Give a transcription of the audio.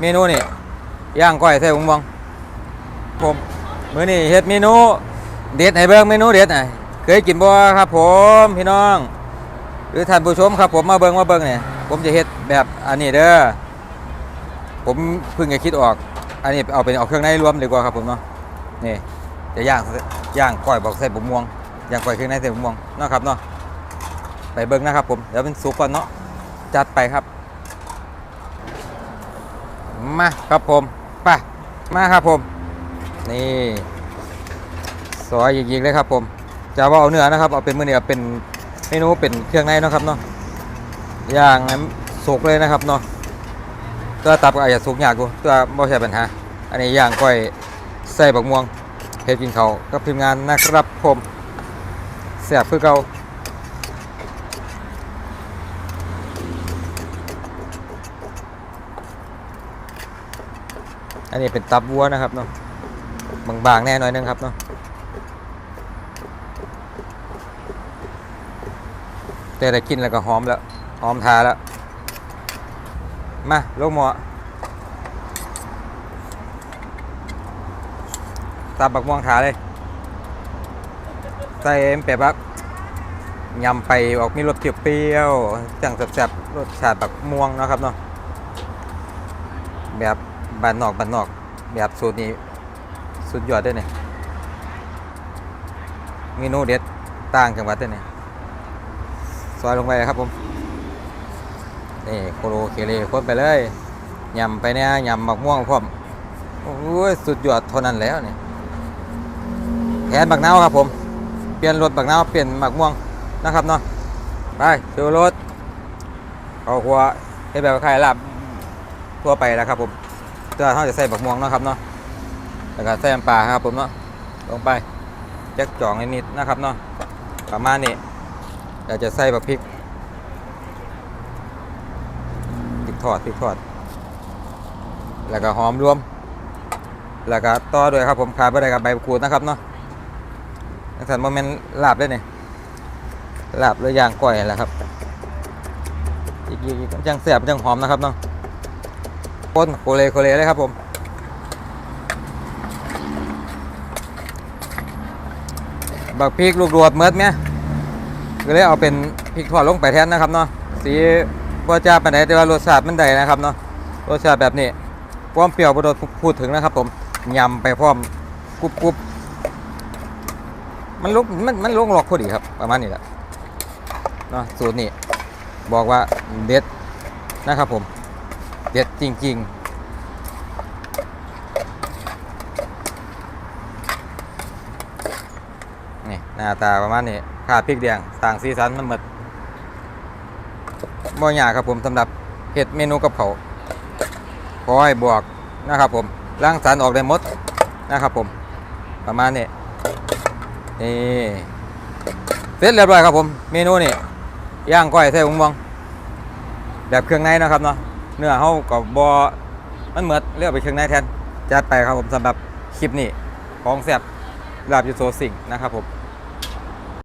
เมนูนี่ย่างก้อยใส่บุ้งบองผมมื้อนี้เฮ็ดเมนูเด็ดให้เบิ่งเมนูเด็ดน่ะเคยกินบ่ครับ ผมพี่น้อง หรือท่านผู้ชมครับ ผมมาเบิ่งมาเบิ่งเนี่ยผมจะเฮ็ดแบบอันนี้เด้อผมเพิ่งจะคิดออก อันนี้เอาเป็นเอาเครื่องในรวมดีกว่าครับผมเนาะนี่จะย่างย่างก้อยบอกใส่บุกม่วงย่างก้อยเครื่องในใส่บุกม่วงเนาะครับเนาะไปเบิ่งนะครับผมเดี๋ยวเป็นสุกก่อนเนาะจัดไปครับ มาครับผมไปมาครับผม นี่ซอยยิงๆเลยครับผมจะว่าเอาเนื้อนะครับเอาเป็นมือเนื้อเป็นเมนูเป็นเครื่องในนะครับเนาะอย่างสุกเลยนะครับเนาะตัวตับก็อาจจะสุกยากกูตัวไม่ใช่ปัญหาอันนี้ย่างก้อยใส่บักม่วงเฮ็ดกินเขาวกับทีมงานนะครับผมแซ่บคือเก่า อันนี้เป็นตับวัวนะครับเนาะบางๆแน่น่อยนึงครับเนาะแต่ได้กินแล้วก็หอมแล้วหอมทาแล้ว มาลงหมอตับบักม่วงขาเลยใส่แบบว่ายำไปออกมีรสเปรี้ยวๆจังแซ่บๆรสชาติบักม่วงนะครับเนาะแบบ บ้านนอกบ้านนอก แบบสูตรนี้สุดยอดด้วยเนี่ยเมนูเด็ดต่างจังหวัดด้วยเนี่ยซอยลงไปครับผมนี่โคโลเคเลโคตรไปเลยยำไปเนี่ยยำหมักม่วงพร้อมโอ้ยสุดยอดเท่านั้นแล้วเนี่ยแทนบักเน่าครับผมเปลี่ยนรถบักเน่าเปลี่ยนหมักม่วงนะครับเนาะไปดูรถเอาหัวให้แบบใคล้ายๆลาบทั่วไปแล้วครับผม เตัวเขาจะใส่บักม่วงเนาะครับเนาะแล้วก็ใส่น้ำปลาครับผมเนาะลงไปจักจ่องนิดๆนะครับเนาะประมาณนี้เราจะใส่บักพริกพริกทอดพริกทอด แล้วก็หอมรวม แล้วก็ต่อด้วยครับผมขาดไปได้กับใบมะกรูดนะครับเนาะนักสันโมเมนต์ลาบด้วยนี่ลาบหรือย่างก้อยแหละครับอีกๆจังแสบจังหอมนะครับเนาะ ป้นโคเลโคเลเลยครับผมบักพริกลูกโดดเมิดไหมก็เลยเอาเป็นพริกทอดลงไปแทนนะครับเนาะสีบ่จ้าปานแต่ว่ารสชาติมันได้นะครับเนาะรสชาติแบบนี้ความเปรี้ยวบ่โดพูดถึงนะครับผมยำไปพร้อมกรุบกรุบมันลุกมันมันลงหลอกพอดีครับ ประมาณนี้แหละเนาะสูตรนี้บอกว่าเด็ดนะครับผม เด็ดจริง ๆนี่หน้าตาประมาณนี้ขาดพริกแดงต่างสีสันมันหมดบ่ยากครับผมสำหรับเห็ดเมนูกับเขาขอให้บวกนะครับผมล้างสารออกได้หมดนะครับผมประมาณนี้นี่เสร็จเรียบร้อยครับผม เมนูนี่ย่างก้อยใส่หงมวงแบบเครื่องในนะครับเนาะ เนื้อเขากับบอมันเหมือนเลือกไปเครื่องในแทนจัดไปครับผมสำหรับคลิปนี้ของแซบลาบยูโซสิงนะครับผม